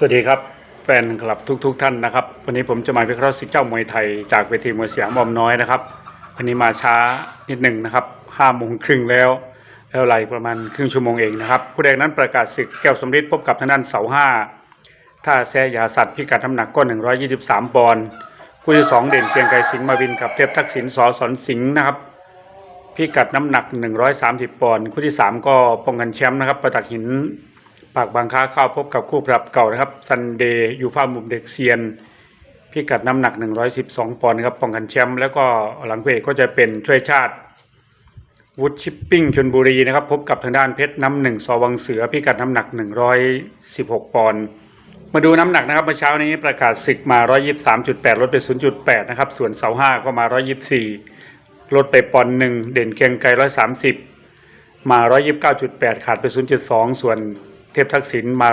สวัสดีครับ แฟนคลับทุกๆทท่านนะครับ วันนี้ผมจะมาวิเคราะห์สิทธิ์เจ้ามวยไทยจากเวทีมวยสยามบอมน้อยนะครับ วันนี้มาช้านิดหนึ่งนะครับห้าโมงครึ่งแล้ว แล้วไหลประมาณครึ่งชั่วโมงเองนะครับคู่แรกนั้นประกาศศึกแก้วสมฤทธิ์พบกับทางด้านเสาห้าท่าแซยาสัตว์พิกัดน้ำหนักก็ 123ปอนด์คู่ที่สองเด่นเกียงไกรสิงห์มาวินกับเทพทักษิณสอสอนสิงห์นะครับพิกัดน้ำหนัก 130ปอนด์คู่ที่3ก็ป้องกันแชมป์นะครับประตักหินากบางค้าเข้าพบกับคู่ปรับเก่านะครับซันเดย์ยูฟ่ามุมเด็กเซียน พิกัดน้ำหนัก 112 ปอนด์ครับป้องกันแชมป์แล้วก็หลังเวทก็จะเป็นช่วยชาติวุฒชิปปิ้งชนบุรีนะครับ พบกับทางด้านเพชรน้ำหนึ่งสวังเสือ พิกัดน้ำหนัก 116 ปอนด์มาดูน้ำหนักนะครับเมื่อเช้านี้ประกาศศึกมา 123.8 ลดไป 0.8 นะครับ ส่วนเสาห้าก็มา 124 ลดไปปอนด์หนึ่งเด่นเกียงไกร130 มา 129.8 ขาดไป 0.2 ส่วน เทพทักษิณมา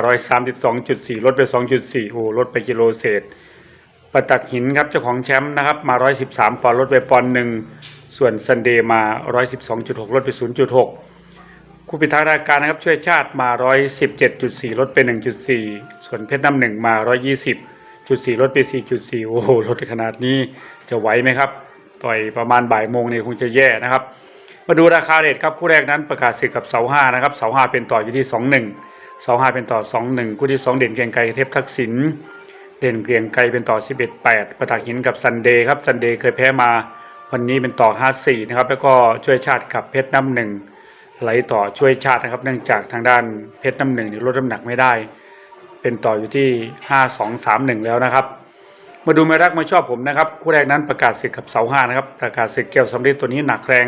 132.4 ลดไป 2.4 โอ้ลดไปกิโลเศษ ประตักหินครับเจ้าของแชมป์นะครับมา 113 ปอนด์ลดไปปอนด์หนึ่ง ส่วนซันเดย์มา 112.6 ลดไป 0.6คู่ปิดท้ายรายการนะครับช่วยชาติมา 117.4 ลดไป 1.4 ส่วนเพชรน้ำหนึ่งมา 120.4 ลดไป 4.4 โอ้โหลดขนาดนี้จะไหวไหมครับ ต่อยประมาณบ่ายโมงเนี่ยคงจะแย่นะครับมาดูราคาเรทครับคู่แรกนั้นประกาศศึกกับเสาห้านะครับเสาห้าเป็นต่ออยู่ที่สองหนึ่ง เสาห้าเป็นต่อสองหนึ่งคู่ที่สองเด่นเกรียงไกรเทพทักษิณเด่นเกรียงไกรเป็นต่อสิบเอ็ดแปดประตักหินกับซันเดย์ครับซันเดย์เคยแพ้มาวันนี้เป็นต่อห้าสี่นะครับแล้วก็ช่วยชาติกับเพชรน้ำหนึ่งไหลต่อช่วยชาตินะครับ เนื่องจากทางด้านเพชรน้ำหนึ่งลดน้ำหนักไม่ได้ เป็นต่ออยู่ที่ห้าสองสามหนึ่งแล้วนะครับมาดูไม่รักไม่ชอบผมนะครับ คู่แรกนั้นประกาศศึกกับเสาห้านะครับ ประกาศศึกเกี่ยวสำลีตัวนี้หนักแรง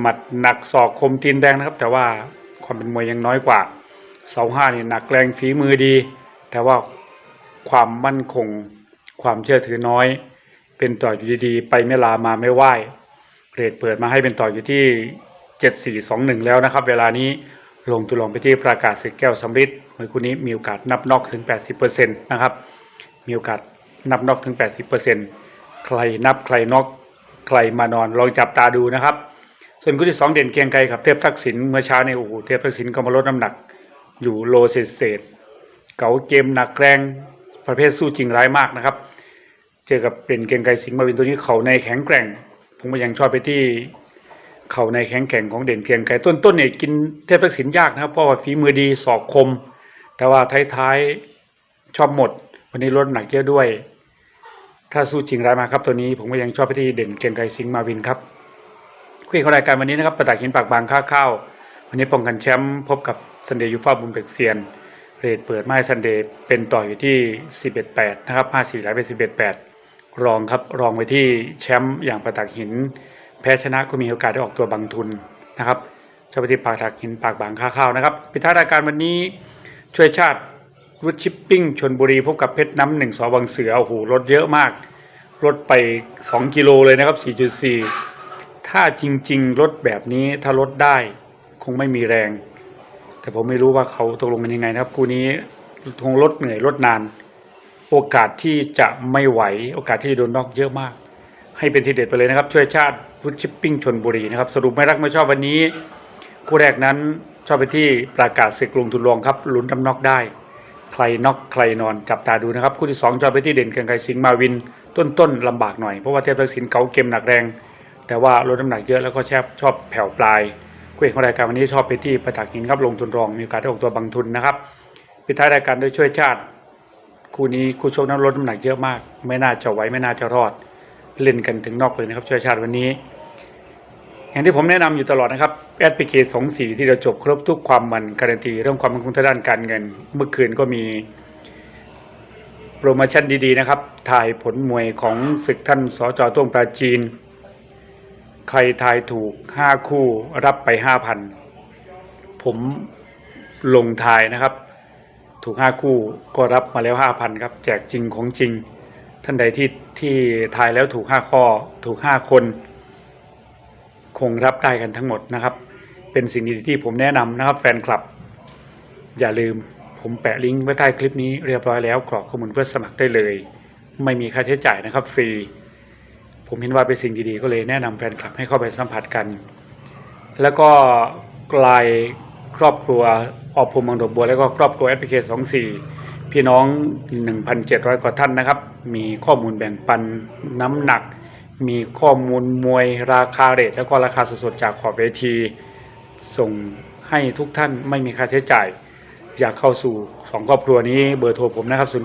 หมัดหนักศอกคมตีนแดงนะครับ แต่ว่าความเป็นมวยยังน้อยกว่า เสาห้านี่หนักแรงฝีมือดี แต่ว่าความมั่นคง ความเชื่อถือน้อย เป็นต่ออยู่ดีๆ ไปไม่ลามาไม่ไหวเรทเปิดมาให้เป็นต่ออยู่ที่เจ็ดสี่สองหนึ่งแล้วนะครับ เวลานี้ลงตุลองไปที่ประกาศศึกแก้วสำริดมวยคู่นี้มีโอกาสนับนอกถึง 80%นะครับ มีโอกาสนับนอกถึง 80%ใครนับใครนอกใครมานอนลองจับตาดูนะครับ ส่วนคู่ที่สองเด่นเกียงไกรกับเทพทักษิณเมื่อเช้าในโอ้โหเทพทักษิณก็มาลดน้ำหนัก อยู่โลเศษเศษเก๋าเกมหนักแรงประเภทสู้จริงร้ายมากนะครับ เจอกับเป็นเกียงไกรสิงห์มาวินตัวนี้เขาในแข็งแกร่ง ผมก็ยังชอบไปที่เขาในแข็งแกร่งของเด่นเกียงไกรต้นต้นเนี่ยกินเทพทักษิณยากนะครับเพราะว่าฝีมือดีศอกคม แต่ว่าท้ายๆชอบหมด วันนี้ลดน้ำหนักเยอะด้วย ถ้าสู้จริงร้ายมาครับตัวนี้ผมก็ยังชอบไปที่เด่นเกียงไกรสิงห์มาวินครับคุยของรายการวันนี้นะครับประตักหินปากบางค่าข้าว วันนี้ป้องกันแชมป์พบกับซันเดย์ยูฟ่าบุมเบกเซียนเรทเปิดมาให้ซันเดย์เป็นต่ออยู่ที่ 11-8 นะครับ 54ไหลไป11-8 รองครับ รองไปที่แชมป์อย่างประตักหิน แพ้ชนะก็มีโอกาสได้ออกตัวบางทุนนะครับเจ้าไปที่ปากตักหินปากบางค่าข้าวนะครับปิดท้ายรายการวันนี้ช่วยชาติวุฒชิปปิ้งชนบุรีพบกับเพชรน้ำหนึ่งสอวังเสือโอ้โหรถเยอะมากรถไป 2 กิโลเลยนะครับ 4.4 ถ้าจริงๆรถแบบนี้ถ้ารถได้ คงไม่มีแรง แต่ผมไม่รู้ว่าเขาตกลงกันยังไงนะครับคู่นี้คงรถเหนื่อยรถนาน โอกาสที่จะไม่ไหว โอกาสที่จะโดนน็อกเยอะมาก ให้เป็นทีเด็ดไปเลยนะครับ ช่วยชาติพุทชิปปิ้งชนบุรีนะครับ สรุปไม่รักไม่ชอบวันนี้ คู่แรกนั้นชอบไปที่ประกาศศึกลงทุนรวงครับลุ้นทำน็อกได้ ใครน็อกใครนอนจับตาดูนะครับ คู่ที่สองชอบไปที่เด่นเกรียงไกรสิงห์มาวิน ต้นๆลำบากหน่อยเพราะว่าเทพทักษิณเก๋าเกมหนักแรง แต่ว่าลดน้ำหนักเยอะแล้วก็แชบชอบแผ่วปลาย คู่เอกของรายการวันนี้ชอบไปที่ประตักหินครับลงทุนรองมีโอกาสได้ออกตัวบางทุนนะครับปิดท้ายรายการด้วยช่วยชาติ คู่นี้คู่ชกนั้นลดน้ำหนักเยอะมาก ไม่น่าจะไหวไม่น่าจะรอดเล่นกันถึงนอกเลยนะครับช่วยชาติวันนี้ อย่างที่ผมแนะนำอยู่ตลอดนะครับแอดพีเคสองสีที่เราจบครบทุกความมันการันตีเรื่องความมั่นคงทางด้านการเงิน เมื่อคืนก็มีโปรโมชั่นดีๆนะครับถ่ายผลมวยของศึกท่านสจต้วงปราจีน ใครทายถูกห้าคู่รับไปห้าพันผมลงทายนะครับ ถูกห้าคู่ก็รับมาแล้วห้าพันครับ แจกจริงของจริง ท่านใดที่ที่ทายแล้วถูกห้าข้อ ถูกห้าคน คงรับได้กันทั้งหมดนะครับ เป็นสิ่งดีที่ผมแนะนำนะครับ แฟนคลับ อย่าลืมผมแปะลิงก์ไว้ใต้คลิปนี้เรียบร้อยแล้วกรอกข้อมูลเพื่อสมัครได้เลย ไม่มีค่าใช้จ่ายนะครับฟรี ผมเห็นว่าเป็นสิ่งดีๆ ก็เลยแนะนำแฟนคลับให้เข้าไปสัมผัสกัน แล้วก็กลายครอบครัวออกภูมิมังดกบัว แล้วก็ครอบครัวแอปพลิเคชันสองสี่พี่น้อง 1,700 กว่าท่านนะครับ มีข้อมูลแบ่งปันน้ำหนัก มีข้อมูลมวยราคาเรทแล้วก็ราคาสดๆจากขอบเวที ส่งให้ทุกท่านไม่มีค่าใช้จ่าย อยากเข้าสู่สองครอบครัวนี้เบอร์โทรผมนะครับ 093 005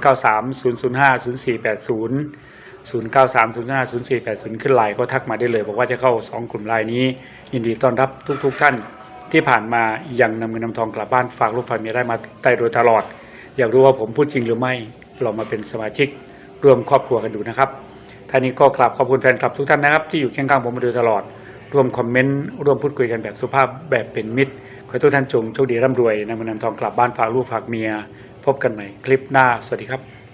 0480 093050480 ขึ้นไลน์ก็ทักมาได้เลย บอกว่าจะเข้า 2 กลุ่มไลน์นี้ ยินดีต้อนรับทุกๆทท่านที่ผ่านมายังนำเงินนำทองกลับบ้านฝากลูกฝากเมียได้มาได้โดยตลอด อยากรู้ว่าผมพูดจริงหรือไม่ลองมาเป็นสมาชิกร่วมครอบครัวกันดูนะครับท่านี้ก็กราบขอบคุณแฟนคลับทุกท่านนะครับ ที่อยู่เคียงข้างผมมาโดยตลอด ร่วมคอมเมนต์ร่วมพูดคุยกันแบบสุภาพแบบเป็นมิตรขอทุกท่านจงโชคดีร่ำรวยนำเงินนำทองกลับบ้านฝากลูกฝากเมีย พบกันใหม่คลิปหน้าสวัสดีครับ